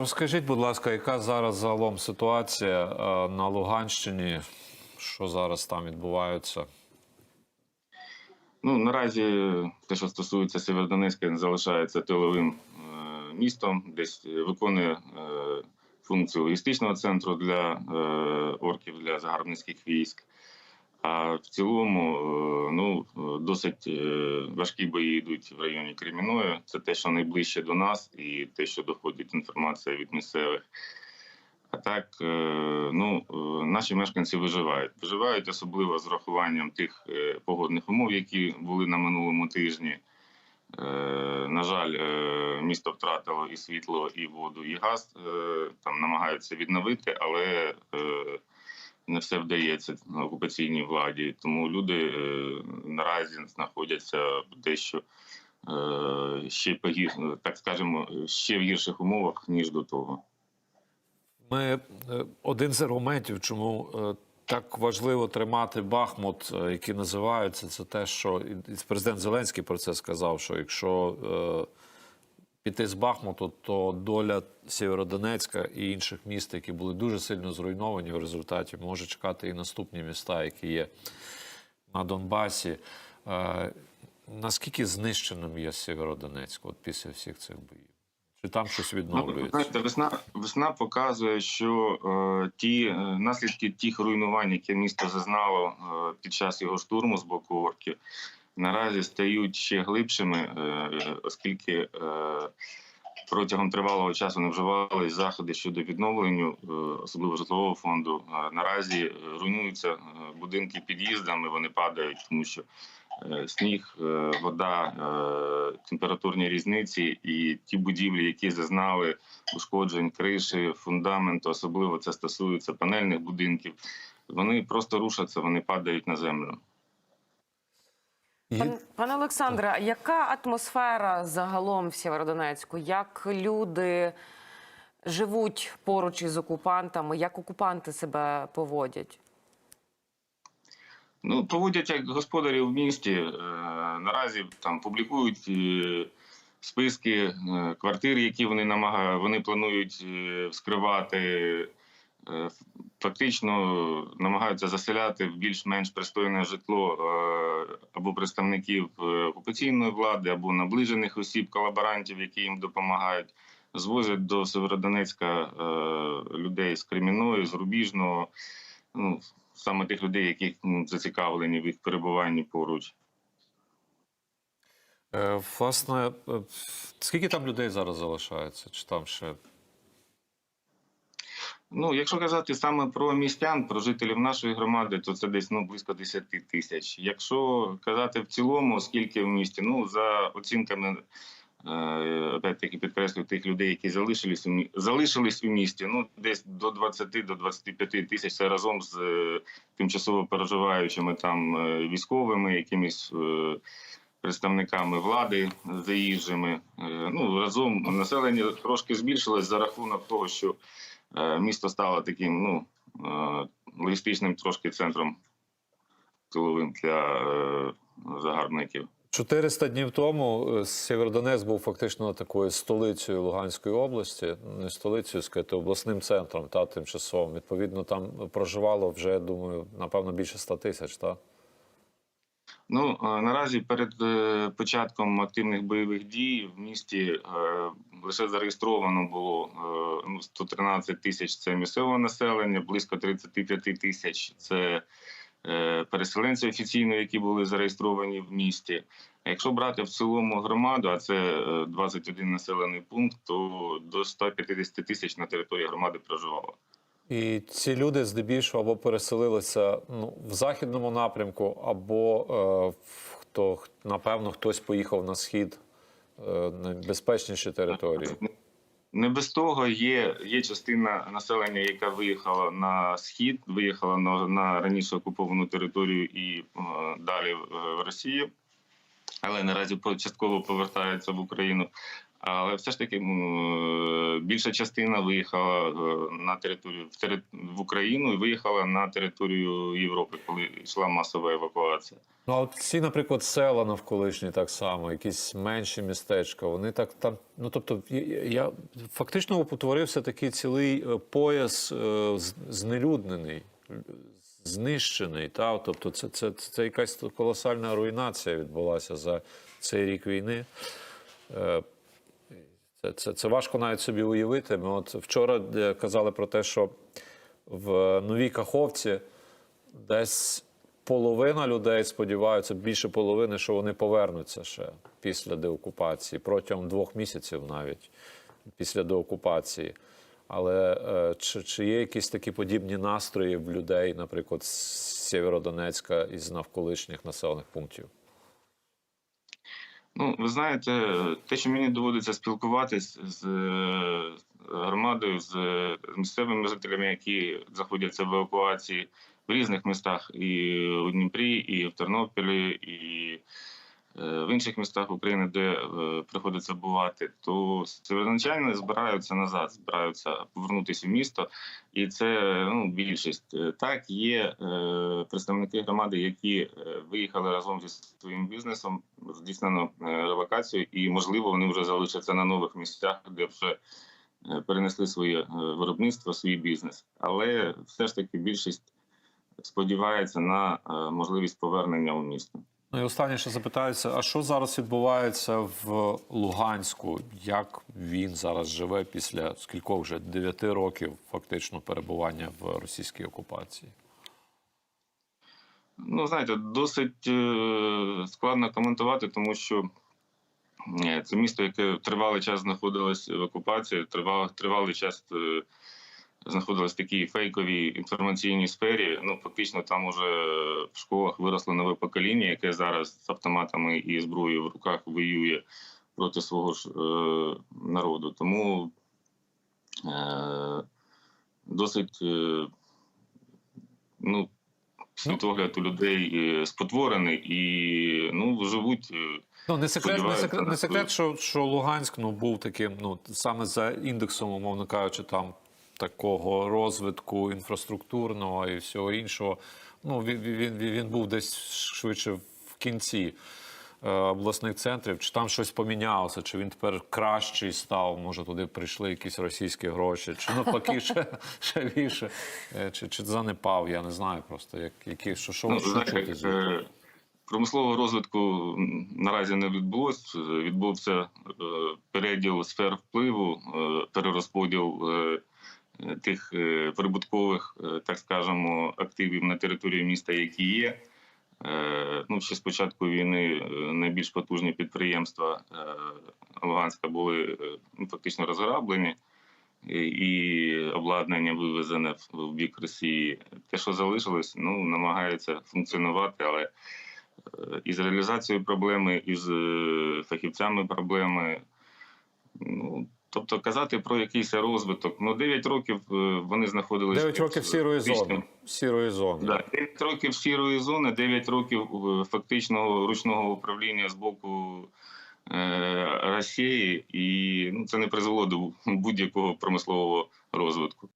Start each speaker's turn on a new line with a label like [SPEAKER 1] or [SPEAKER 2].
[SPEAKER 1] Розкажіть, будь ласка, яка зараз загалом ситуація е, на Луганщині? Що зараз там відбувається?
[SPEAKER 2] Ну наразі те, що стосується Сєвєродонецька, залишається тиловим е, містом, десь е, виконує е, функцію логістичного центру для е, орків для загарбницьких військ. А в цілому, е, ну е, досить е, важкі бої йдуть в районі Креміної. Це те, що найближче до нас, і те, що доходить інформація від місцевих. А так, ну наші мешканці виживають. Виживають особливо з врахуванням тих погодних умов, які були на минулому тижні. На жаль, місто втратило і світло, і воду, і газ. Там намагаються відновити, але не все вдається на окупаційній владі. Тому люди е, наразі знаходяться дещо е, ще погір, так скажемо, ще в гірших умовах ніж до того.
[SPEAKER 1] Ми е, один з аргументів, чому так важливо тримати Бахмут, який називаються, це те, що президент Зеленський про це сказав: що якщо піти з Бахмуту, то доля Сєвєродонецька і інших міст, які були дуже сильно зруйновані в результаті, може чекати і наступні міста, які є на Донбасі. Е, Наскільки знищеним є Сєвєродонецьк от після всіх цих боїв? Чи там щось
[SPEAKER 2] Ну,
[SPEAKER 1] відновлюється?
[SPEAKER 2] знаєте, весна, весна показує, що е, ті е, наслідки тих руйнувань, які місто зазнало е, під час його штурму з боку орків, наразі стають ще глибшими, е, оскільки е, протягом тривалого часу не вживались заходи щодо відновлення, е, особливо житлового фонду. Наразі руйнуються будинки під'їздами, вони падають, тому що сніг, вода, температурні різниці і ті будівлі, які зазнали ушкоджень криші, фундаменту, особливо це стосується панельних будинків. Вони просто рушаться, вони падають на землю.
[SPEAKER 3] Пан, пане Олександре, а яка атмосфера загалом в Сєвєродонецьку? Як люди живуть поруч із окупантами? Як окупанти себе поводять?
[SPEAKER 2] Ну, поводять як господарі в місті. Е, наразі там публікують е, списки е, квартир, які вони намага... вони планують е, вскривати. Е, Фактично намагаються заселяти в більш-менш пристойне житло е, або представників е, окупаційної влади, або наближених осіб, колаборантів, які їм допомагають. Звозять до Северодонецька людей з Кремінної, з Рубіжного. Ну, саме тих людей, які зацікавлені в їх перебуванні поруч.
[SPEAKER 1] Власне, скільки там людей зараз залишається? Чи там ще
[SPEAKER 2] Ну, якщо казати саме про містян, про жителів нашої громади, то це десь ну близько 10 тисяч. Якщо казати в цілому, скільки в місті, ну за оцінками. е, Опять-таки підкреслю тих людей, які залишились у залишились у місті. Ну десь до 20 до 25 тисяч. Це разом з е, тимчасово переживаючими там е, військовими, якимись представниками влади заїжджими. Ну разом населення трошки збільшилось за рахунок того, що місто стало таким ну е, логістичним трошки центром тиловим для е, загарбників.
[SPEAKER 1] 400 днів тому е, Сєвєродонецьк був фактично такою столицею Луганської області, не столицею, сказати, обласним центром та тимчасовим. Відповідно, там проживало вже, думаю, напевно, більше 100 тисяч. Та?
[SPEAKER 2] Ну е, наразі перед е, початком активних бойових дій в місті е, лише зареєстровано було е, ну, 113 тисяч це місцеве населення, близько 35 тисяч це переселенці офіційно, які були зареєстровані в місті. Якщо брати в цілому громаду, а це е, 21 населений пункт, то до 150 тисяч на території громади проживало.
[SPEAKER 1] І ці люди здебільшого або переселилися ну, в західному напрямку, або е, хто напевно хтось поїхав на схід е, на безпечніші території.
[SPEAKER 2] Не без того є, є частина населення, яка виїхала на схід, виїхала на, на раніше окуповану територію і е, далі в, в Росію, але наразі частково повертається в Україну. Але все ж таки більша частина виїхала е, на територію в, Україну і виїхала на територію Європи, коли йшла масова евакуація.
[SPEAKER 1] Ну, а ці, наприклад, села навколишні так само, якісь менші містечка, вони так там. Ну тобто, я, я фактично утворився такий цілий е, пояс е, знелюднений, знищений. Та? Тобто, це, це, це якась колосальна руйнація відбулася за цей рік війни. Е, Це, це, це важко навіть собі уявити. Ми от вчора е, казали про те, що в новій Каховці десь половина людей сподіваються, більше половини, що вони повернуться ще після деокупації, протягом двох місяців навіть після деокупації. Але е, чи, чи є якісь такі подібні настрої в людей, наприклад, з Сєвєродонецька і з навколишніх населених пунктів?
[SPEAKER 2] Ну, ви знаєте, те, що мені доводиться спілкуватись з е, громадою, з е, місцевими жителями, які знаходяться в евакуації в різних містах, і у Дніпрі, і в Тернополі, і в інших містах України, де е, приходиться бувати, то северодончани збираються назад, збираються повернутися в місто, і це ну, більшість. Е, Так, є е, представники громади, які е, виїхали разом зі своїм бізнесом, здійснено е, релокацію, і можливо вони вже залишаться на нових місцях, де вже е, перенесли своє е, виробництво, свій бізнес. Але все ж таки більшість сподівається на е, можливість повернення у місто.
[SPEAKER 1] Ну і останнє, що запитаюся, а що зараз відбувається в Луганську? Як він зараз живе після скількох вже дев'яти років фактично перебування в російській окупації?
[SPEAKER 2] Ну, знаєте, досить е, складно коментувати, тому що е, це місто, яке тривалий час знаходилось в окупації, тривалий, тривалий час знаходилось в такій фейковій інформаційній сфері. Ну, фактично, там уже в школах виросло нове покоління, яке зараз з автоматами і зброєю в руках воює проти свого ж е, народу. Тому е, досить. Е, ну, світогляд у людей е, спотворений і ну живуть. е,
[SPEAKER 1] Ну не секрет, не секрет, не секрет що, що Луганськ ну, був таким, ну саме за індексом, умовно кажучи, там такого розвитку інфраструктурного і всього іншого. Ну він, він, він, був десь швидше в кінці е, обласних центрів. Чи там щось помінялося, чи він тепер кращий став? Може, туди прийшли якісь російські гроші, чи навпаки ще, ще більше, е, чи, чи занепав, я не знаю просто, як, які, що, що,
[SPEAKER 2] Ну,
[SPEAKER 1] що чути звідти.
[SPEAKER 2] е, промислового розвитку наразі не відбулось. Е, Відбувся е, переділ сфер впливу, е, перерозподіл тих е, прибуткових, е, так скажемо, активів на території міста, які є. Е, Ну, ще з початку війни е, найбільш потужні підприємства е, Луганська були е, ну, фактично розграблені і- обладнання вивезене в- бік Росії. Те, що залишилось, ну намагається функціонувати, але е, із реалізацією проблеми, із е, фахівцями проблеми. Ну, Тобто казати про якийсь розвиток. Ну 9 років е, вони знаходилися
[SPEAKER 1] 9 років сірої зони. Сірої зони.
[SPEAKER 2] Да, 9 років сірої зони, 9 років е, фактичного ручного управління з боку е, Росії, і ну це не призвело до будь-якого промислового розвитку.